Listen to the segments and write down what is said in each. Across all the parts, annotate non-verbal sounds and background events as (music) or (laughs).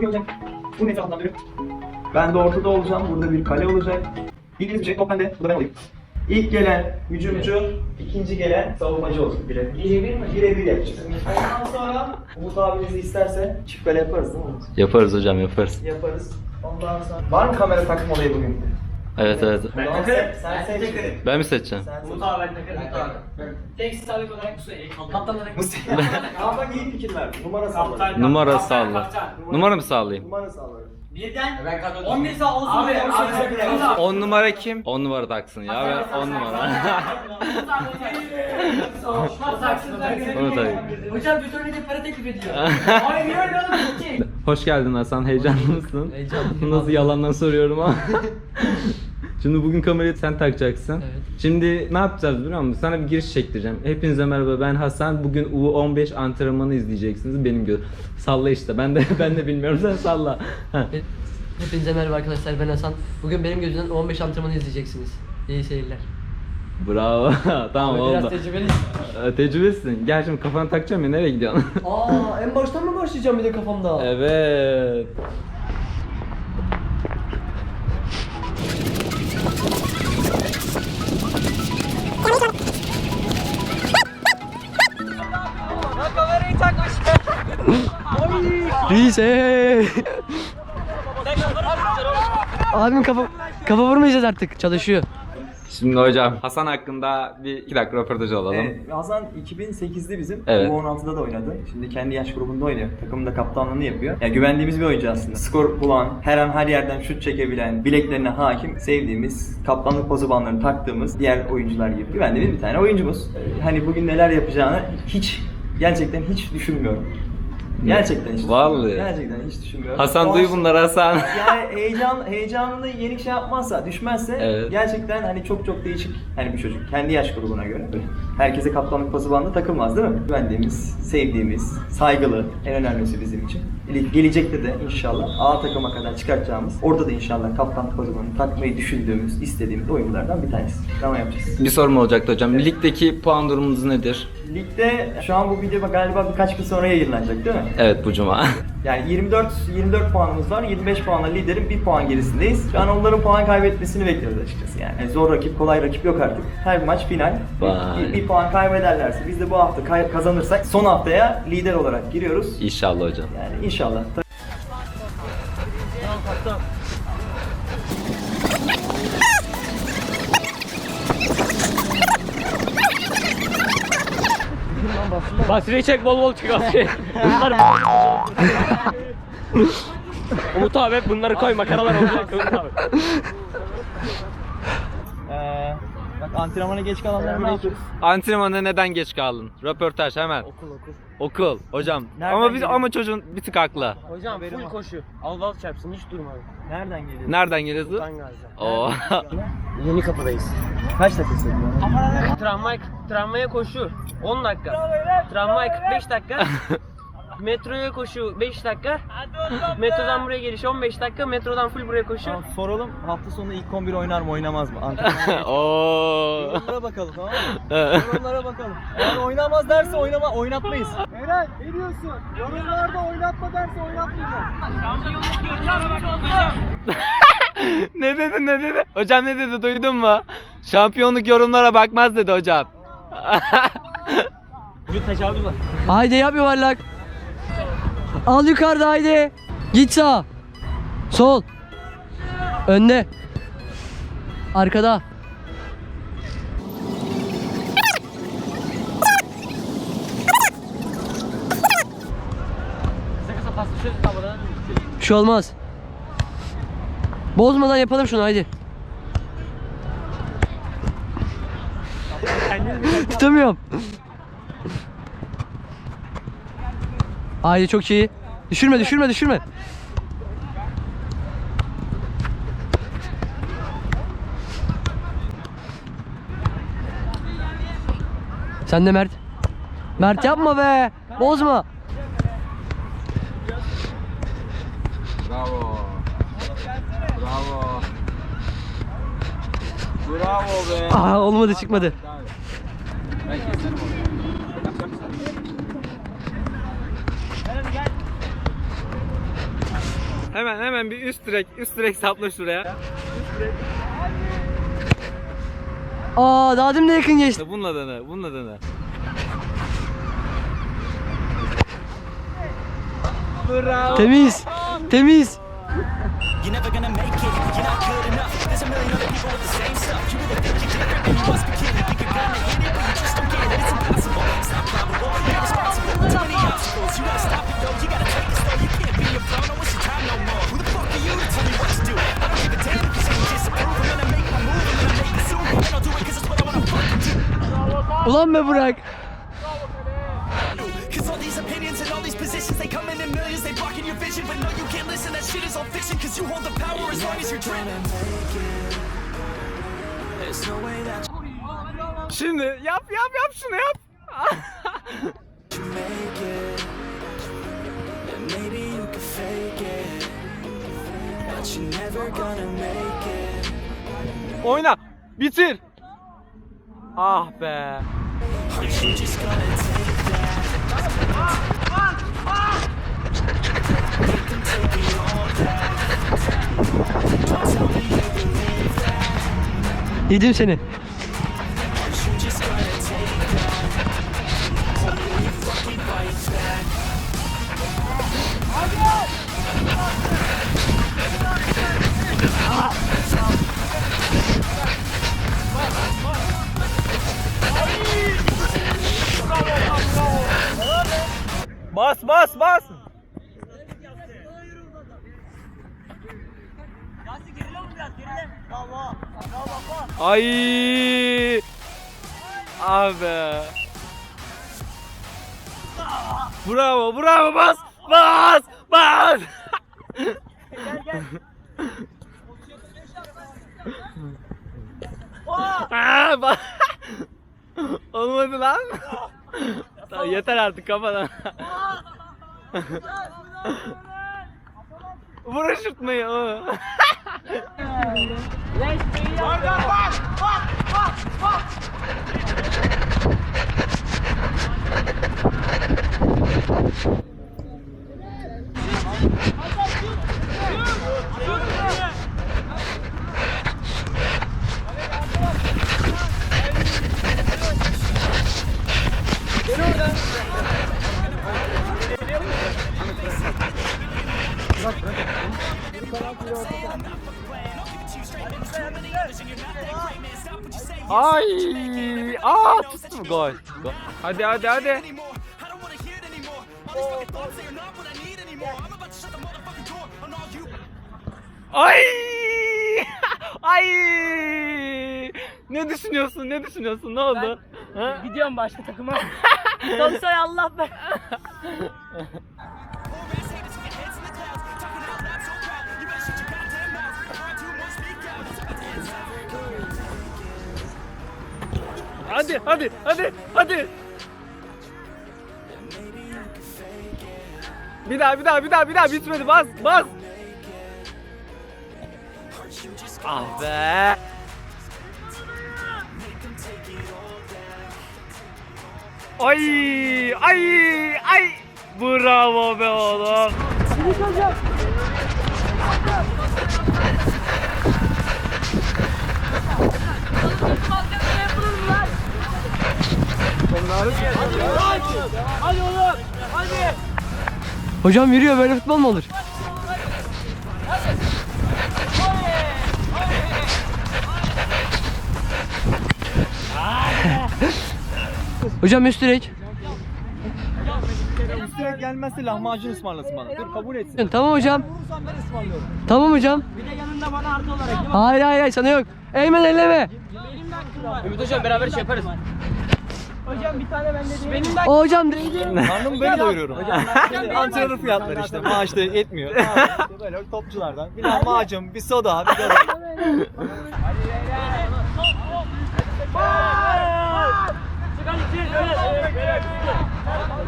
Bu olacak. Bunun etrafından dönüp. Ben de ortada olacağım. Burada bir kale olacak. Bildiğiniz bir şey. Top bende. Bu da ben olayım. İlk gelen hücumcu, ikinci gelen savunmacı olsun. Bire. Birebir mi? Birebir yapacağız. Ondan sonra Umut abiniz isterse çift kale yaparız değil mi Umut? Yaparız hocam yaparız. Yaparız. Ondan sonra... Var mı kamera takım olayı bugün? Evet evet. Ben takarım. Sen. Ben mi seçeceğim? Umut abi ben takarım. Umut abi. Tek sabit olarak bu sayı. Kaptan olarak bu. Ama bak (laughs) iyi fikir ver. Numara salla. Kaptan. Numara Kaptan, salla. kaptan. Numara mı sallayayım? Numara salla. Birden 11 sağ olsun. Abi, diye abi, bir şey abi, yok. 10 numara kim? 10 numara taksın ya ben 10 numara. Onu tabii. Hocam bir tane de para teklif ediyor. Ay niye öyle oğlum? Ki. Hoş geldin Hasan heyecanlı mısın? Heyecanlıyım. Nasıl yalandan soruyorum ama. (laughs) Şimdi bugün kamerayı sen takacaksın. Evet. Şimdi ne yapacağız biliyor musun? Sana bir giriş çektireceğim. Hepinize merhaba ben Hasan. Bugün U15 antrenmanı izleyeceksiniz. Benim göz. Salla işte. Ben de (laughs) ben de bilmiyorum sen salla. (laughs) Hepinize merhaba arkadaşlar ben Hasan. Bugün benim gözümden 15 antrenmanı izleyeceksiniz. İyi seyirler. Bravo. (laughs) tamam Biraz oldu. tecrübeliyiz. Ee, Tecrübelisin. Gel şimdi kafana takacağım ya nereye gidiyorsun? Aa en baştan mı başlayacağım bir de kafamda? evet. Hey. Abim kafa kafa vurmayacağız artık. Çalışıyor. Şimdi hocam Hasan hakkında bir iki dakika röportaj alalım. Evet, Hasan 2008'de bizim Evet. U16'da da oynadı. Şimdi kendi yaş grubunda oynuyor. Takımda kaptanlığını yapıyor. Ya güvendiğimiz bir oyuncu aslında. Skor bulan, her an her yerden şut çekebilen, bileklerine hakim, sevdiğimiz, kaptanlık pozu bandlarını taktığımız diğer oyuncular gibi güvendiğimiz bir tane oyuncumuz. Ee, Hani bugün neler yapacağını hiç gerçekten hiç düşünmüyorum. Gerçekten hiç. Vallahi. Gerçekten hiç düşünmüyorum. Hasan O duy bunları Hasan. (laughs) yani heyecan heyecanını yenik şey yapmazsa, düşmezse Evet. gerçekten hani çok çok değişik hani bir çocuk. Kendi yaş grubuna göre. Herkese kaptanlık pası bandı takılmaz değil mi? Güvendiğimiz, sevdiğimiz, saygılı en önemlisi bizim için. Gele- Gelecekte de inşallah A takıma kadar çıkartacağımız, orada da inşallah kaptanlık pası bandı takmayı düşündüğümüz, istediğimiz oyunculardan bir tanesi. Tamam yapacağız. bir sorum olacaktı hocam. Ligdeki puan durumunuz nedir? Ligde şu an bu video galiba birkaç gün sonra yayınlanacak değil mi? Evet bu cuma. Yani 24 24 puanımız var. 25 puanla liderin 1 puan gerisindeyiz. Şu an onların puan kaybetmesini bekliyoruz açıkçası yani. Yani zor rakip, kolay rakip yok artık. Her maç final. Bir, bir puan kaybederlerse biz de bu hafta kay- kazanırsak son haftaya lider olarak giriyoruz. İnşallah hocam. Yani inşallah. Basri'yi çek bol bol çık Basri. Bunlar Umut abi hep bunları koy makaralar olacak Umut abi. Bak antrenmana geç kalanlar ne yapıyoruz? Antrenmana neden geç kaldın? Röportaj hemen. Okul okul. Okul hocam. Nereden ama biz geliyor? ama çocuğun bir tık haklı. Hocam Haberim full var. koşu. Allah çarpsın hiç durma. Nereden geliyorsun? Nereden geliyorsun? Ben Gazi. Oo. (laughs) Yeni kapıdayız. Kaç dakika sürdü? Tramvay, tramvaya koşu 10 dakika. Tramvay 45 dakika. (laughs) Metroya koşu 5 dakika. Metrodan buraya geliş 15 dakika. Metrodan full buraya koşu. Tamam, soralım hafta sonu ilk 11 oynar mı oynamaz mı? Antrenmana. (laughs) Oo. Yorumlara bakalım tamam mı? (laughs) Yorumlara bakalım. Eğer oynamaz derse oynama, oynatmayız. Eren ne diyorsun? Yorumlarda oynatma derse oynatmayacağız. (laughs) ne dedi ne dedi? Hocam ne dedi duydun mu? Şampiyonluk yorumlara bakmaz dedi hocam. Vücut tecavüz var. Haydi yap yuvarlak. Al yukarıda haydi. Git sağ. Sol. Önde. Arkada. Bir şey olmaz. Bozmadan yapalım şunu haydi. Tutamıyorum. Haydi çok iyi. Düşürme düşürme düşürme. Sen de Mert. Mert yapma be. Bozma. Bravo. Bravo. Bravo be. Aa olmadı çıkmadı. Ben keserim onu. Hemen hemen bir üst direk, üst direk sapla şuraya. Aa daha demin de yakın geçti. Bununla dene, bununla dene. Bravo. Temiz. Temiz. Ulan be that Şimdi yap yap yap şunu yap. (laughs) me you believe that. Yedim seni. Ay. Abi. Bravo bravo bas bas bas. Aa, bak. Olmadı lan. Tamam, yeter artık kafadan. Vur ışırtmayı o. motherfucking door on all you. Ay! (laughs) Ay! Ne düşünüyorsun? Ne düşünüyorsun? Ne oldu? Ha? Gidiyorum başka takıma. (laughs) Tolstoy Allah be. (laughs) Hadi hadi hadi hadi. Bir daha bir daha bir daha bir daha bitmedi bas bas. Ah be. Ay ay ay. Bravo be oğlum. Hocam yürüyor böyle futbol mu olur? (laughs) Hocam üst direk. Üstüne gelmezse lahmacun ısmarlasın bana. Dur kabul etsin. Tamam hocam. Tamam hocam. Bir de yanında bana artı olarak. Hayır hayır hayır sana yok. Eymen elleme. Ümit hocam beraber şey yaparız. Hocam bir tane bende değil. Benim de O hocam Karnımı böyle doyuruyorum. (laughs) Antrenör fiyatları işte etmiyor. Ne yapayım? İşte böyle topçulardan. Bir lahmacun, bir soda, bir de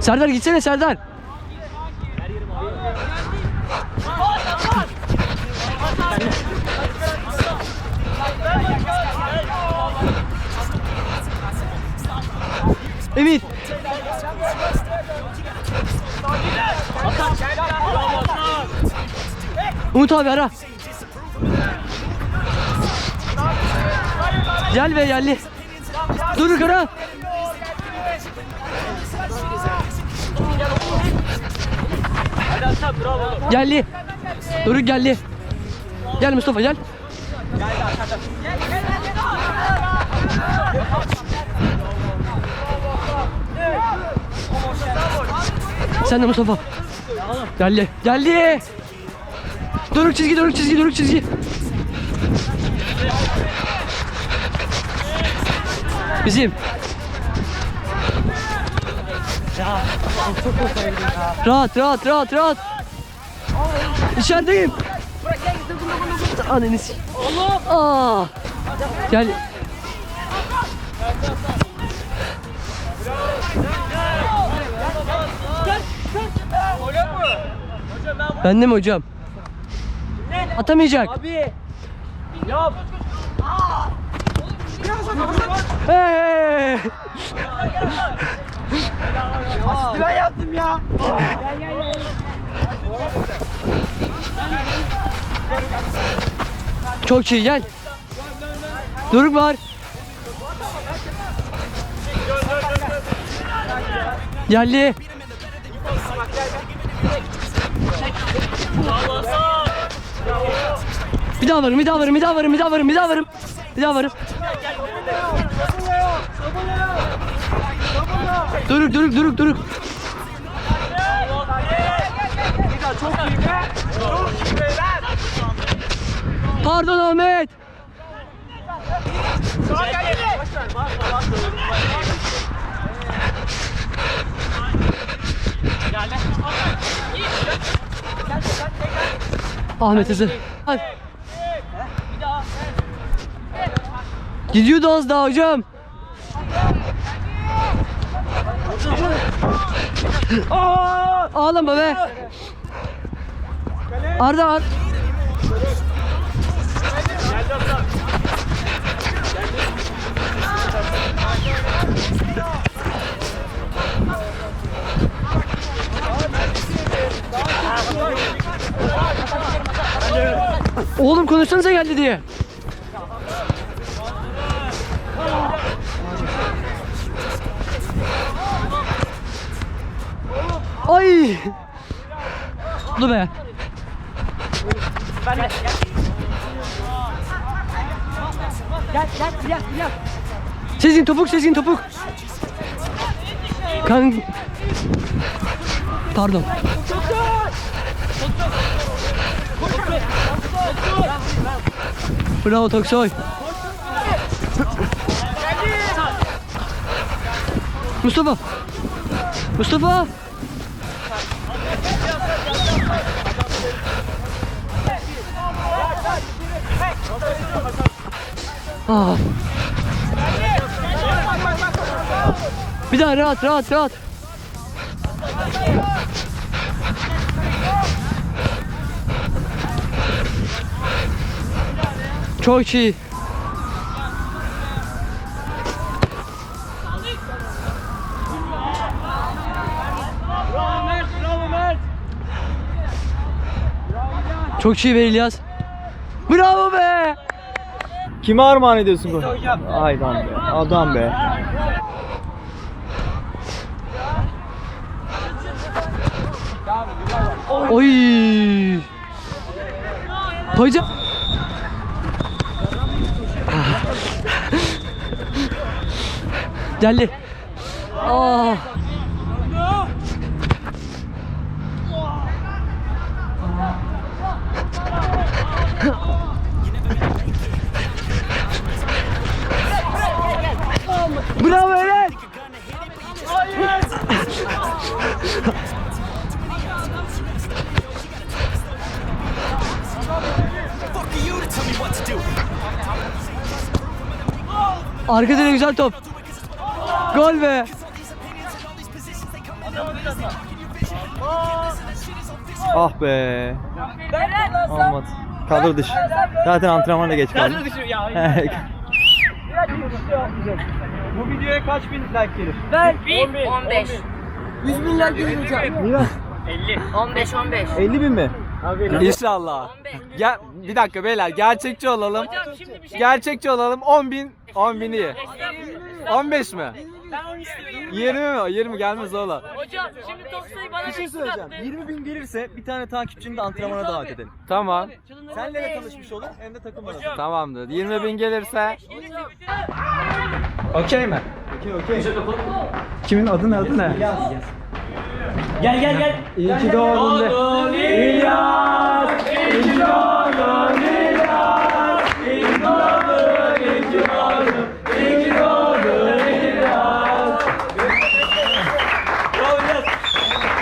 Serdar gitsene Serdar. Emir. Umut abi ara. Gel be geldi. Dur ara. Geldi. Doruk geldi. Gel Mustafa gel. Sen de Mustafa. Geldi. Geldi. Doruk çizgi, doruk çizgi, doruk çizgi. Bizim. Rahat, rahat, rahat, rahat. İçerideyim. Anneni s- Aa. Gel. Ben de mi hocam? Atamayacak. Abi. Yap. Hey. Ben yaptım ya. Çok iyi gel. Doruk var. Geldi. Bir daha varım, bir daha varım, bir daha varım, bir daha varım, bir daha varım. Bir daha varım. Duruk, duruk, duruk, duruk. Pardon Ahmet. Ahmet. Hadi. Gidiyordu az daha hocam. Ağlama be. Arda Ar Oğlum konuşsanıza geldi diye. Ay! Dur be. Sezgin topuk, Sezgin topuk. Kan... Pardon. Bravo Toksoy. Mustafa. Mustafa. Ah. Bir daha rahat rahat rahat. Çok iyi. Çok iyi be İlyas. Bravo be. Kime armağan ediyorsun bu? Aydan be. Adam be. Oy. Hocam. Geldi. Aa. Arka direğe güzel top. Gol be. Ah be. Olmadı. Kadro dışı. Zaten antrenmana da geç kaldı. (laughs) Bu videoya kaç bin like gelir? 15. 100 bin like gelir hocam. 15 15. 50 bin mi? İnşallah. Gel bir dakika beyler gerçekçi olalım. Gerçekçi olalım. 10 bin 10 bin iyi. 15 mi? 20 mi? 20 gelmez oğlum. Hocam şimdi top sayı bana Bir şey söyleyeceğim. 20 bin gelirse bir tane takipçini de antrenmana davet edelim. Tamam. Senle de tanışmış olur hem de takımla da. Tamamdır. 20 bin gelirse Okey mi? Okey okey. Kimin adı ne adı ne? Gel gel gel. İyi ki doğdun. İlyas! İyi ki doğdun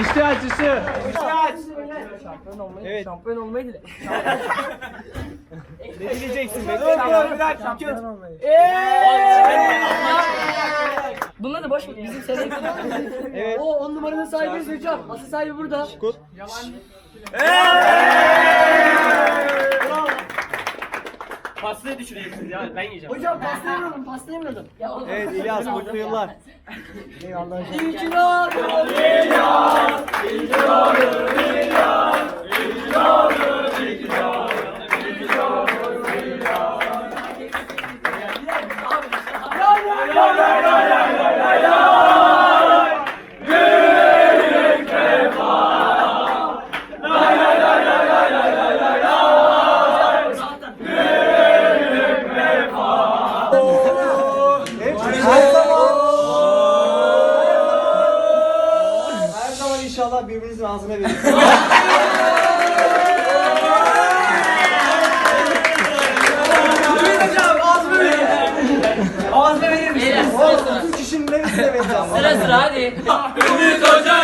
İşte aç ışığı. Evet. Şampiyon olmayı dile. Ne diyeceksin be? Dur bir dakika. Bunlar da boş ver. Bizim sene. Evet. O on numaranın sahibi hocam. Asıl sahibi burada. Kut. Pastayı düşüreceksiniz ya. Ben yiyeceğim. Hocam pasta yemiyordum. Pasta yemiyordum. Evet İlyas mutlu yıllar. İyi ki doğdun. Her Ağzına verir misiniz? 30 kişinin neresine vereceğim? Sıra sıra hadi. Ümit Hoca